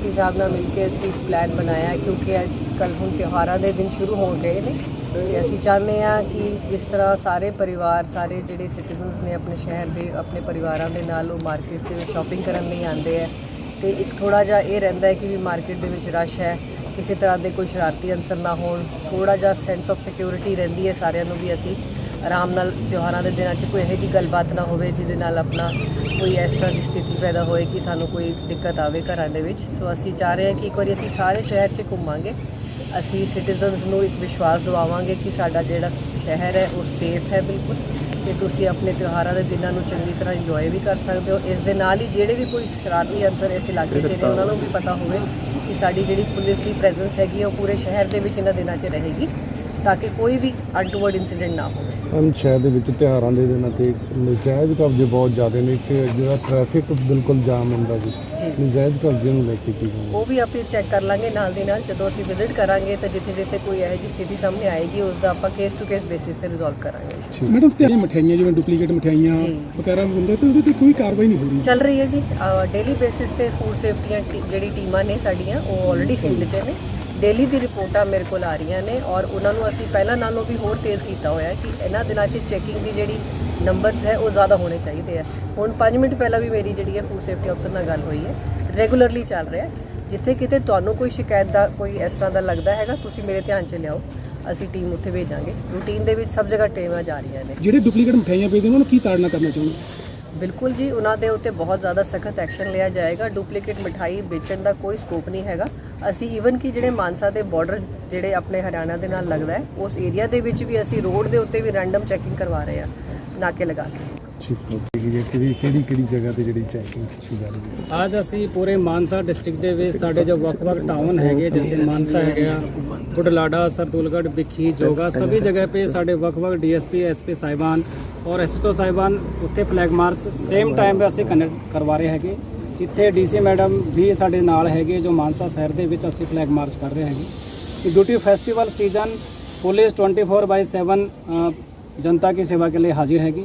SP ਸਾਹਿਬ ਨਾਲ ਮਿਲ ਕੇ ਅਸੀਂ plan ਬਣਾਇਆ ਕਿਉਂਕਿ ਅੱਜ ਕੱਲ ਹੁਣ ਤਿਉਹਾਰਾਂ ਦੇ ਦਿਨ ਸ਼ੁਰੂ ਹੋ ਗਏ ਨੇ। ਤੇ ਅਸੀਂ ਚਾਹੁੰਦੇ ਹਾਂ ਕਿ ਜਿਸ ਤਰ੍ਹਾਂ ਸਾਰੇ ਪਰਿਵਾਰ, ਸਾਰੇ ਜਿਹੜੇ ਸਿਟੀਜ਼ਨਸ ਨੇ ਆਪਣੇ ਸ਼ਹਿਰ ਦੇ, ਆਪਣੇ ਪਰਿਵਾਰਾਂ ਦੇ ਨਾਲ ਉਹ ਮਾਰਕੀਟ ਦੇ ਵਿੱਚ ਸ਼ਾਪਿੰਗ ਕਰਨ ਲਈ ਆਉਂਦੇ ਹੈ ਤੇ ਇੱਕ ਥੋੜਾ ਜਿਹਾ ਇਹ ਰਹਿੰਦਾ ਹੈ ਕਿ ਵੀ ਮਾਰਕੀਟ ਦੇ ਵਿੱਚ ਰਸ਼ ਹੈ, ਕਿਸੇ ਤਰ੍ਹਾਂ ਦੇ ਕੋਈ ਸ਼ਰਾਰਤੀ ਅਨਸਰ ਨਾ ਹੋਣ। ਥੋੜਾ ਜਿਹਾ ਸੈਂਸ ਆਫ ਸਿਕਿਉਰਿਟੀ ਰਹਿੰਦੀ ਹੈ ਸਾਰਿਆਂ ਨੂੰ ਵੀ ਅਸੀਂ ਆਰਾਮ ਨਾਲ ਤਿਉਹਾਰਾਂ ਦੇ ਦਿਨਾਂ 'ਚ ਕੋਈ ਇਹੋ ਜਿਹੀ ਗੱਲਬਾਤ ਨਾ ਹੋਵੇ, ਜਿਹਦੇ ਨਾਲ ਆਪਣਾ ਕੋਈ ਇਸ ਤਰ੍ਹਾਂ ਦੀ ਸਥਿਤੀ ਪੈਦਾ ਹੋਏ ਕਿ ਸਾਨੂੰ ਕੋਈ ਦਿੱਕਤ ਆਵੇ ਘਰਾਂ ਦੇ ਵਿੱਚ। ਸੋ ਅਸੀਂ ਚਾਹ ਰਹੇ ਹਾਂ ਕਿ ਇੱਕ ਵਾਰੀ ਅਸੀਂ ਸਾਰੇ ਸ਼ਹਿਰ 'ਚ ਘੁੰਮਾਂਗੇ। ਅਸੀਂ ਸਿਟੀਜ਼ਨਸ ਨੂੰ ਇੱਕ ਵਿਸ਼ਵਾਸ ਦਿਵਾਵਾਂਗੇ ਕਿ ਸਾਡਾ ਜਿਹੜਾ ਸ਼ਹਿਰ ਹੈ, ਉਹ ਸੇਫ ਹੈ ਬਿਲਕੁਲ ਤੇ ਤੁਸੀਂ ਆਪਣੇ ਤਿਉਹਾਰਾਂ ਦੇ ਦਿਨਾਂ ਨੂੰ ਚੰਗੀ ਤਰ੍ਹਾਂ ਇੰਜੋਏ ਵੀ ਕਰ ਸਕਦੇ ਹੋ। ਇਸ ਦੇ ਨਾਲ ਹੀ ਜਿਹੜੇ ਵੀ ਕੋਈ ਸ਼ਰਾਰਤੀ ਅਨਸਰ ਇਸ ਇਲਾਕੇ 'ਚ ਨੇ, ਉਹਨਾਂ ਨੂੰ ਵੀ ਪਤਾ ਹੋਵੇ ਕਿ ਸਾਡੀ ਜਿਹੜੀ ਪੁਲਿਸ ਦੀ ਪ੍ਰੈਜ਼ੈਂਸ ਹੈਗੀ ਹੈ ਉਹ ਪੂਰੇ ਸ਼ਹਿਰ ਦੇ ਵਿੱਚ ਇਹਨਾਂ ਦਿਨਾਂ 'ਚ ਰਹੇਗੀ। ਤਾਂ ਕਿ ਕੋਈ ਵੀ ਅਨਟੂਵਰਡ ਇਨਸੀਡੈਂਟ ਨਾ ਹੋਵੇ। ਹਮ ਸ਼ਹਿਰ ਦੇ ਵਿੱਚ ਤਿਉਹਾਰਾਂ ਦੇ ਦਿਨਾਂ ਤੇ ਨਜਾਇਜ਼ ਕਬਜ਼ੇ ਬਹੁਤ ਜ਼ਿਆਦਾ ਨੇ ਕਿ ਜਿਹੜਾ ਟ੍ਰੈਫਿਕ ਬਿਲਕੁਲ ਜਾਮ ਹੁੰਦਾ ਜੀ। ਨਜਾਇਜ਼ ਕਬਜ਼ੇ ਨੂੰ ਲੈ ਕੇ ਕੀ ਉਹ ਵੀ ਆਪਾਂ ਚੈੱਕ ਕਰ ਲਾਂਗੇ ਨਾਲ ਦੀ ਨਾਲ। ਜਦੋਂ ਅਸੀਂ ਵਿਜ਼ਿਟ ਕਰਾਂਗੇ ਤਾਂ ਜਿੱਥੇ ਜਿੱਥੇ ਕੋਈ ਇਹੋ ਜਿਹੀ ਸਥਿਤੀ ਸਾਹਮਣੇ ਆਏਗੀ ਉਸ ਦਾ ਆਪਾਂ ਕੇਸ ਟੂ ਕੇਸ ਬੇਸਿਸ ਤੇ ਰਿਜ਼ੋਲਵ ਕਰਾਂਗੇ। ਮੈਡਮ ਤੇ ਮਠਿਆਈਆਂ ਜਿਵੇਂ ਡੁਪਲੀਕੇਟ ਮਠਿਆਈਆਂ। ਵਗੈਰਾ ਹੁੰਦੇ ਤੇ ਉਹਦੇ ਤੇ ਕੋਈ ਕਾਰਵਾਈ ਨਹੀਂ ਹੋ ਰਹੀ। ਚੱਲ ਰਹੀ ਹੈ ਜੀ। ਡੇਲੀ ਬੇਸਿਸ ਤੇ ਫੂਡ ਸੇਫਟੀਆਂ ਜਿਹੜੀ ਟੀਮਾਂ ਨੇ ਸਾਡੀਆਂ ਉਹ ਆਲਰੇਡੀ ਫੀਲਡ 'ਚ ਨੇ। ਡੇਲੀ ਦੀ ਰਿਪੋਰਟਾਂ ਮੇਰੇ ਕੋਲ ਆ ਰਹੀਆਂ ਨੇ ਔਰ ਉਹਨਾਂ ਨੂੰ ਅਸੀਂ ਪਹਿਲਾਂ ਨਾਲੋਂ ਵੀ ਹੋਰ ਤੇਜ਼ ਕੀਤਾ ਹੋਇਆ ਕਿ ਇਹਨਾਂ ਦਿਨਾਂ 'ਚ ਚੈਕਿੰਗ ਦੀ ਜਿਹੜੀ ਨੰਬਰਸ ਹੈ ਉਹ ਜ਼ਿਆਦਾ ਹੋਣੇ ਚਾਹੀਦੇ ਆ। ਹੁਣ 5 ਮਿੰਟ ਪਹਿਲਾਂ ਵੀ ਮੇਰੀ ਜਿਹੜੀ ਹੈ ਫੂਡ ਸੇਫਟੀ ਅਫਸਰ ਨਾਲ ਗੱਲ ਹੋਈ ਹੈ। ਰੈਗੂਲਰਲੀ ਚੱਲ ਰਿਹਾ ਜਿੱਥੇ ਕਿਤੇ ਤੁਹਾਨੂੰ ਕੋਈ ਸ਼ਿਕਾਇਤ ਦਾ ਕੋਈ ਇਸ ਤਰ੍ਹਾਂ ਦਾ ਲੱਗਦਾ ਹੈਗਾ, ਤੁਸੀਂ ਮੇਰੇ ਧਿਆਨ 'ਚ ਲਿਆਓ। ਅਸੀਂ ਟੀਮ ਉੱਥੇ ਭੇਜਾਂਗੇ। ਰੂਟੀਨ ਦੇ ਵਿੱਚ ਸਭ ਜਗ੍ਹਾ ਟੀਮਾਂ ਜਾ ਰਹੀਆਂ ਨੇ। ਜਿਹੜੇ ਡੁਪਲੀਕੇਟ ਮਠਿਆਈਆਂ ਵੇਚਦੇ ਉਹਨਾਂ ਨੂੰ ਕੀ ਤਾੜਨਾ ਕਰਨਾ ਚਾਹੁੰਦੇ ਬਿਲਕੁਲ ਜੀ, ਉਹਨਾਂ ਦੇ ਉੱਤੇ ਬਹੁਤ ਜ਼ਿਆਦਾ ਸਖਤ ਐਕਸ਼ਨ ਲਿਆ ਜਾਏਗਾ। ਡੁਪਲੀਕੇਟ ਮਠਾਈ ਵੇਚਣ ਦਾ ਕੋਈ ਸਕੋਪ ਨਹੀਂ ਹੈਗਾ। ਅਸੀਂ ਈਵਨ ਕਿ ਜਿਹੜੇ ਮਾਨਸਾ ਦੇ ਬਾਰਡਰ ਜਿਹੜੇ ਆਪਣੇ ਹਰਿਆਣਾ ਦੇ ਨਾਲ ਲੱਗਦਾ ਹੈ, ਉਸ ਏਰੀਆ ਦੇ ਵਿੱਚ ਵੀ ਅਸੀਂ ਰੋਡ ਦੇ ਉੱਤੇ ਵੀ ਰੈਂਡਮ ਚੈਕਿੰਗ ਕਰਵਾ ਰਹੇ ਹਾਂ। ਨਾਕੇ ਲਗਾ ਕੇ ਠੀਕ ਹੈ ਜੀ ਕਿਹੜੀ ਕਿਹੜੀ ਕਿਹੜੀ ਜਗ੍ਹਾ ਤੇ ਜਿਹੜੀ ਚੈਕਿੰਗ ਕੀਤੀ ਜਾ ਰਹੀ ਹੈ? ਅੱਜ ਅਸੀਂ ਪੂਰੇ ਮਾਨਸਾ ਡਿਸਟ੍ਰਿਕਟ ਦੇ ਵਿੱਚ ਸਾਡੇ ਜੋ ਵੱਖ-ਵੱਖ ਟਾਊਨ ਹੈਗੇ ਜਿਵੇਂ ਮਾਨਸਾ ਹੈਗਾ ਬੁਢਲਾਡਾ ਸਰਦੂਲਗੜ੍ਹ ਬਿੱਖੀ ਜੋਗਾ ਸਭੀ ਜਗ੍ਹਾ पे ਸਾਡੇ ਵੱਖ-ਵੱਖ ਡੀਐਸਪੀ ਐਸਪੀ ਸਾਹਿਬਾਨ ਔਰ ਐਸਐਚਓ ਸਾਹਿਬਾਨ ਉੱਥੇ ਫਲੈਗ ਮਾਰਚ ਸੇਮ ਟਾਈਮ 'ਤੇ ਅਸੀਂ ਕੰਡਕਟ ਕਰਵਾ ਰਹੇ ਹੈਗੇ। ਇੱਥੇ ਡੀਸੀ ਮੈਡਮ ਵੀ ਸਾਡੇ ਨਾਲ ਹੈਗੇ ਜੋ ਮਾਨਸਾ ਸ਼ਹਿਰ ਦੇ ਵਿੱਚ ਅਸੀਂ ਫਲੈਗ ਮਾਰਚ ਕਰ ਰਹੇ ਹੈਗੇ। ਕਿ beauty festival season police 24 by 7 ਅ, ਜਨਤਾ ਕੀ ਸੇਵਾ ਕੇ ਲਈ ਹਾਜ਼ਰ ਹੈਗੀ।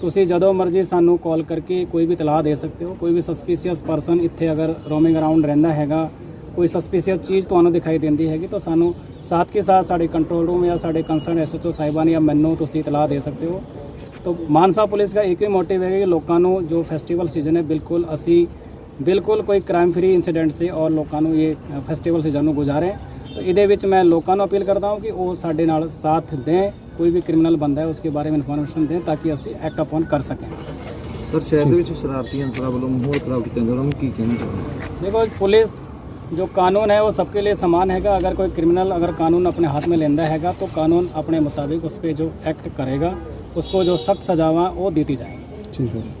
ਤੁਸੀਂ ਜਦੋਂ ਮਰਜ਼ੀ ਸਾਨੂੰ ਕਾਲ ਕਰਕੇ ਕੋਈ ਵੀ ਤਲਾਹ ਦੇ ਸਕਦੇ ਹੋ। ਕੋਈ ਵੀ ਸਸਪੀਸ਼ੀਅਸ ਪਰਸਨ ਇੱਥੇ ਅਗਰ ਰੋਮਿੰਗ ਅਰਾਊਂਡ ਰਹਿੰਦਾ ਹੈਗਾ, ਕੋਈ ਸਸਪੀਸ਼ੀਅਸ ਚੀਜ਼ ਤੁਹਾਨੂੰ ਦਿਖਾਈ ਦਿੰਦੀ ਹੈਗੀ, ਤਾਂ ਸਾਨੂੰ ਸਾਥ ਕੇ ਸਾਥ ਸਾਡੇ ਕੰਟਰੋਲ ਰੂਮ ਜਾਂ ਸਾਡੇ ਕੰਸਰਨ ਐਸਐਚਓ ਸਾਹਿਬਾਨ ਜਾਂ ਮੈਨੂੰ ਤੁਸੀਂ ਤਲਾਹ ਦੇ ਸਕਦੇ ਹੋ। ਤਾਂ ਮਾਨਸਾ ਪੁਲਿਸ ਦਾ ਇੱਕ ਹੀ ਮੋਟਿਵ ਹੈ ਕਿ ਲੋਕਾਂ ਨੂੰ ਜੋ ਫੈਸਟੀਵਲ ਸੀਜ਼ਨ ਹੈ, ਬਿਲਕੁਲ ਅਸੀਂ ਬਿਲਕੁਲ ਕੋਈ ਕ੍ਰਾਈਮ ਫਰੀ ਇਨਸੀਡੈਂਟ ਸੇ ਔਰ ਲੋਕਾਂ ਨੂੰ ਇਹ ਫੈਸਟੀਵਲ ਸੀਜ਼ਨ ਨੂੰ ਗੁਜ਼ਾਰੇ। ਤਾਂ ਇਹਦੇ ਵਿੱਚ ਮੈਂ ਲੋਕਾਂ ਨੂੰ ਅਪੀਲ ਕਰਦਾ ਹਾਂ ਕਿ ਉਹ ਸਾਡੇ ਨਾਲ ਸਾਥ ਦੇਣ। ਕੋਈ ਵੀ ਕ੍ਰਿਮੀਨਲ ਬੰਦਾ ਹੈ ਉਸਕੇ ਬਾਰੇ में ਇਨਫੋਰਮੇਸ਼ਨ ਦੇं ਤਾਂ ਕਿ ਅਸੀਂ ਐਕਟ ਅਪਨ ਕਰ ਸਕੇਂ ਸਰ ਸ਼ਹਿਰ ਦੇ ਵਿੱਚ ਸ਼ਰਾਰਤੀ ਅੰਸਰਾਂ ਵੱਲੋਂ ਮਾਹੌਲ ਖਰਾਬ ਕੀਤਾ ਜਾਂਦਾ ਉਹਨਾਂ ਨੂੰ ਕੀ ਕਹਿਣਾ ਚਾਹੁੰਦੇ देखो पुलिस जो कानून है वो सबके लिए समान हैगा अगर कोई क्रिमिनल अगर कानून अपने हाथ में लेंदा हैगा तो कानून अपने मुताबिक उस पर जो एक्ट करेगा उसको जो सख्त सजावा वो दी जाएगी ਠੀਕ ਹੈ ਸਰ